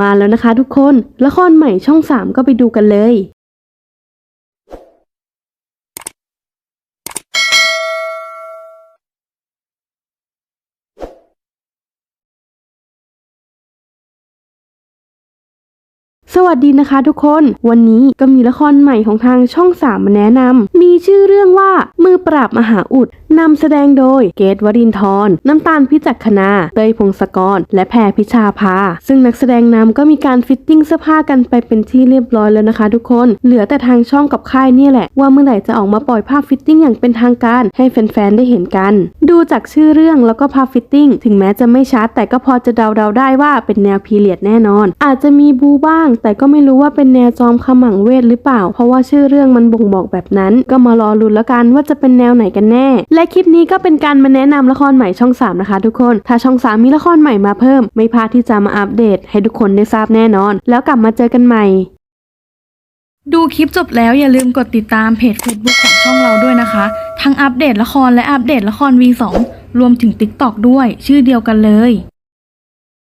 มาแล้วนะคะทุกคน ละครใหม่ช่อง 3 ก็ไปดูกันเลย วัสดีนะคะทุกคน วันนี้ก็มีละครใหม่ของทางช่อง3มมาแนะนำ มีชื่อเรื่องว่ามือปราบมหาอุดนำแสดงโดยเกตวรินทร์น้ำตาลพิจักขณาเตยพงศกร และแพรพิชาภา ซึ่งนักแสดงนำก็มีการฟิตติ้งเสื้อผ้ากันไปเป็นที่เรียบร้อยแล้วนะคะทุกคน เหลือแต่ทางช่องกับค่ายเนี่ยแหละ ว่าเมื่อไหร่จะออกมาปล่อยภาพฟิตติ้งอย่างเป็นทางการให้แฟนๆได้เห็นกัน ดูจากชื่อเรื่องแล้วก็ภาพฟิตติ้งถึงแม้จะไม่ชัดแต่ก็พอจะเดาๆได้ว่าเป็นแนวพีเรียดแน่นอน อาจจะมีบูบ้างแต่แต่ก็ไม่รู้ว่าเป็นแนวจอมขมังเวทหรือเปล่า เพราะว่าชื่อเรื่องมันบ่งบอกแบบนั้น ก็มารอลุ้นแล้วกันว่าจะเป็นแนวไหนกันแน่ และคลิปนี้ก็เป็นการมาแนะนำละครใหม่ช่อง 3 นะคะ ทุกคน ถ้าช่อง 3 มีละครใหม่มาเพิ่ม ไม่พลาดที่จะมาอัปเดต ให้ทุกคนได้ทราบแน่นอน แล้วกลับมาเจอกันใหม่ดูคลิปจบแล้วอย่าลืมกดติดตามเพจ Facebook ของช่องเราด้วยนะคะ ทั้งอัปเดตละครและอัปเดตละคร V2 รวมถึง TikTok ด้วย ชื่อเดียวกันเลย